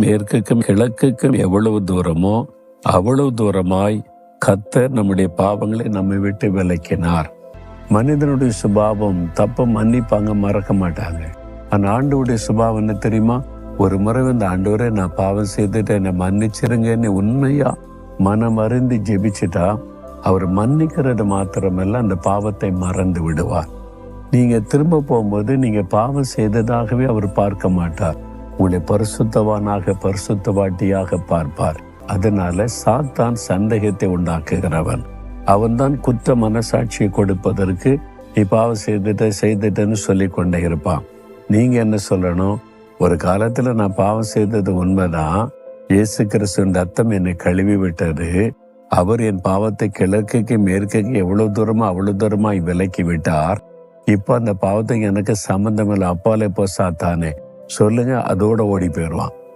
மேற்குக்கும் கிழக்குக்கும் எவ்வளவு தூரமோ அவ்வளவு தூரமாய் கத்தர் நம்முடைய பாவங்களை நம்மை விட்டு விலக்கினார். மனிதனுடைய சுபாவம் தப்ப மன்னிப்பாங்க மறக்க மாட்டாங்க. அந்த ஆண்டோடைய சுபாவம் என்ன தெரியுமா? ஒரு முறை இந்த ஆண்டவரே நான் பாவம் செய்துட்டு என்னை மன்னிச்சிருங்கன்னு உண்மையா மனம் அறிந்து ஜெபிச்சிட்டா அவர் மன்னிக்கிறது மாத்திரமல்ல அந்த பாவத்தை மறந்து விடுவார். நீங்க திரும்ப போகும்போது நீங்க பாவம் செய்ததாகவே அவர் பார்க்க மாட்டார். உன்னை பரிசுத்தவானாக பரிசுத்தவாட்டியாக பார்ப்பார். அதனால சாத்தான் சந்தேகத்தை உண்டாக்குகிறவன். அவன்தான் குற்ற மனசாட்சியை கொடுப்பதற்கு நீ பாவம் செய்துட்ட செய்துட்டேன்னு சொல்லி கொண்டே இருப்பான். நீங்க என்ன சொல்லணும்? ஒரு காலத்துல நான் பாவம் செய்தது உண்மைதான். இயேசு கிறிஸ்துவின் ரத்தம் என்னை கழுவி விட்டது அவர் என் பாவத்தை கிழக்குக்கு மேற்குக்கு எவ்வளவு தூரமா அவ்வளவு தூரமா விலக்கி விட்டார். இப்போ அந்த பாவத்துக்கு எனக்கு சம்பந்தம் இல்லை. அப்பாலே போ சாத்தானே. சொல்லுங்க அதோட ஓடி போயிடுவான்.